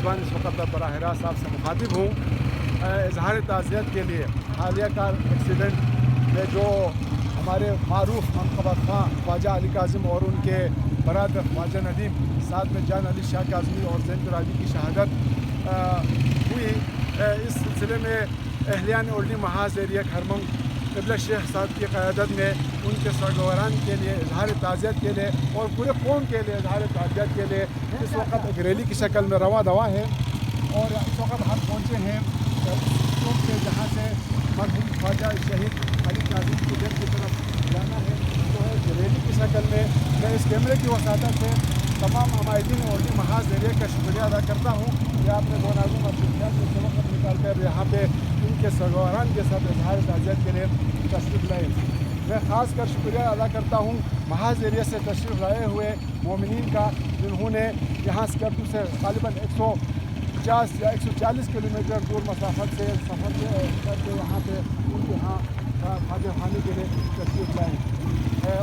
میزبان اس وقت براہ راست آپ سے مخاطب ہوں۔ اظہار تعزیت کے لیے حالیہ کار ایکسیڈنٹ میں جو ہمارے معروف منقبہ خاں خواجہ علی کاظم اور ان کے برادر خواجہ ندیم، ساتھ میں جان علی شاہ کاظمی اور زین راجی کی شہادت ہوئی۔ اس سلسلے میں اہلیان اولڈی محاذ ایریا کھرمنگ قبلہ شیخ صاحب کی قیادت میں ان کے سرگوران کے لیے اظہار تعزیت کے لیے اور پورے قوم کے لیے اظہار تعزیت کے لیے اس وقت ایک ریلی کی شکل میں رواں دوا ہے اور اس وقت ہم پہنچے ہیں چوک سے جہاں سے مرحوم خواجہ شہید علی کاظم کی گھر کی طرف جانا ہے۔ جو ہے ریلی کی شکل میں میں اس کیمرے کی وساطت سے تمام عمائدین اور محاذ ایریا کا شکریہ ادا کرتا ہوں۔ کہ آپ نے دو نازم اپنے وقت نکال کر یہاں پہ کے سرگوران کے ساتھ اظہار تعزیت کے لیے تشریف لائے۔ میں خاص کر شکریہ ادا کرتا ہوں محاذ ایریا سے تشریف لائے ہوئے مومنین کا، جنہوں نے یہاں اسکرٹو سے غالباً ایک سو پچاس یا ایک سو چالیس کلو میٹر دور مسافت سے سفر کر کے یہاں پہ ان کے یہاں خواجہ خانی کے لیے تشریف لائے۔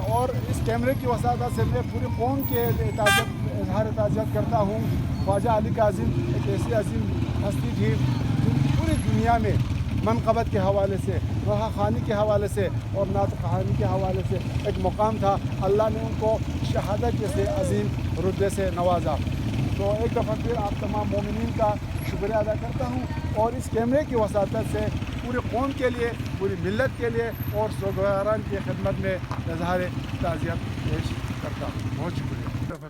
اور اس کیمرے کی وساطت سے میں پوری قوم کے تعزیت اظہار تعزیت کرتا ہوں۔ خواجہ علی کاظم ایک ایسی عظیم ہستی تھی جن کی پوری دنیا میں منقبت کے حوالے سے روحہ خانی کے حوالے سے اور نعت کہانی کے حوالے سے ایک مقام تھا۔ اللہ نے ان کو شہادت جیسے عظیم ردے سے نوازا۔ تو ایک دفعہ پھر آپ تمام مومنین کا شکریہ ادا کرتا ہوں اور اس کیمرے کی وساطت سے پوری قوم کے لیے، پوری ملت کے لیے اور سوگواران کی خدمت میں اظہار تعزیت پیش کرتا ہوں۔ بہت شکریہ۔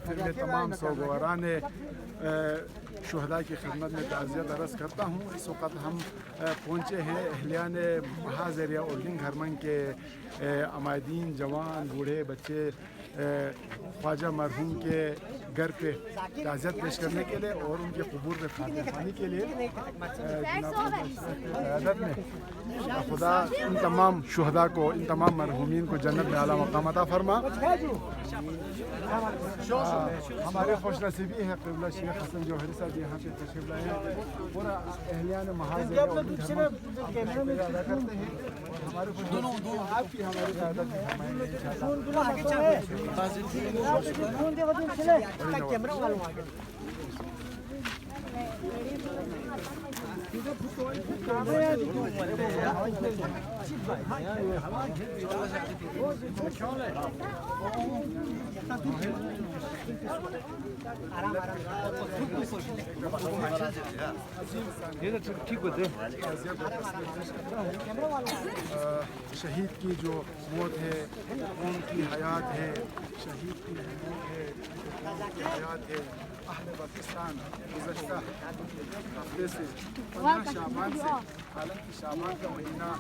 پھر میں تمام سوگواران شہداء کی خدمت میں تعزیت عرض کرتا ہوں۔ اس وقت ہم پہنچے ہیں اہلیان محاذ ایریا اردن گھرمنگ کے عمائدین، جوان، بوڑھے، بچے خواجہ مرحوم کے گھر پہ تعزیت پیش کرنے کے لیے اور ان کے قبور میں خاتمہ خانی کے لیے قیادت میں۔ خدا ان تمام شہداء کو ان تمام مرحومین کو جنت میں اعلیٰ مقام عطا فرما۔ ہمارے خوش نصیبی ہے قبلہ شیخ حسن جوہری صاحب یہاں پہ تشریف لائے ہیں۔ پورا اہلیان محاذ ادا کرتے ہیں۔ ہمارے خوش نصیبی آپ کی ہماری قیادت میں شہید کی جو موت ہے قوم کی حیات ہے شہید کی موت ہے قوم کی حیات ہے اہل پاکستان گزشتہ ہفتے سے پندرہ شعبان سے حالانکہ شعبان کا مہینہ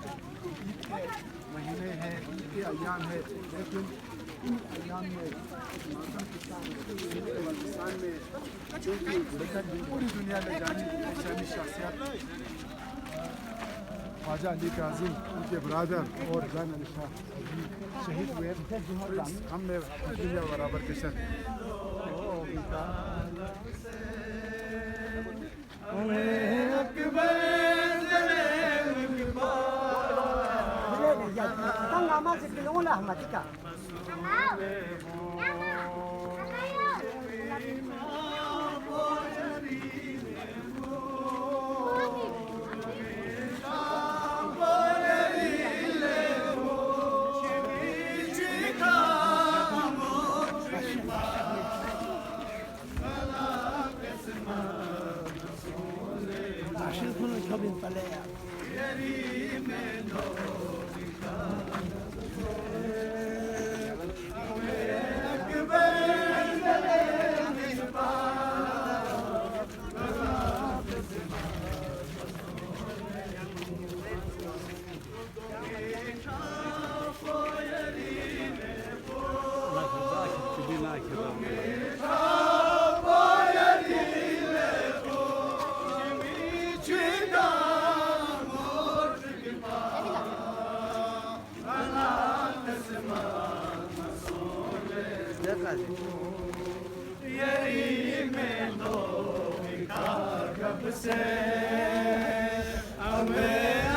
عید کے مہینے ہیں عید کے ایام ہے لیکن ان ایام میں پاکستان میں چونکہ پوری دنیا میں جانی شانی شخصیت خواجہ علی کاظم ان کے برادر اور جان علی شاہ شہید ہوئے ہم نے دنیا برابر کے ਕਬੀ ਪਲਿਆ ਮੇਰੀ ਮੈਨੂੰ یری میں دوا گپ سے؟ ہمیں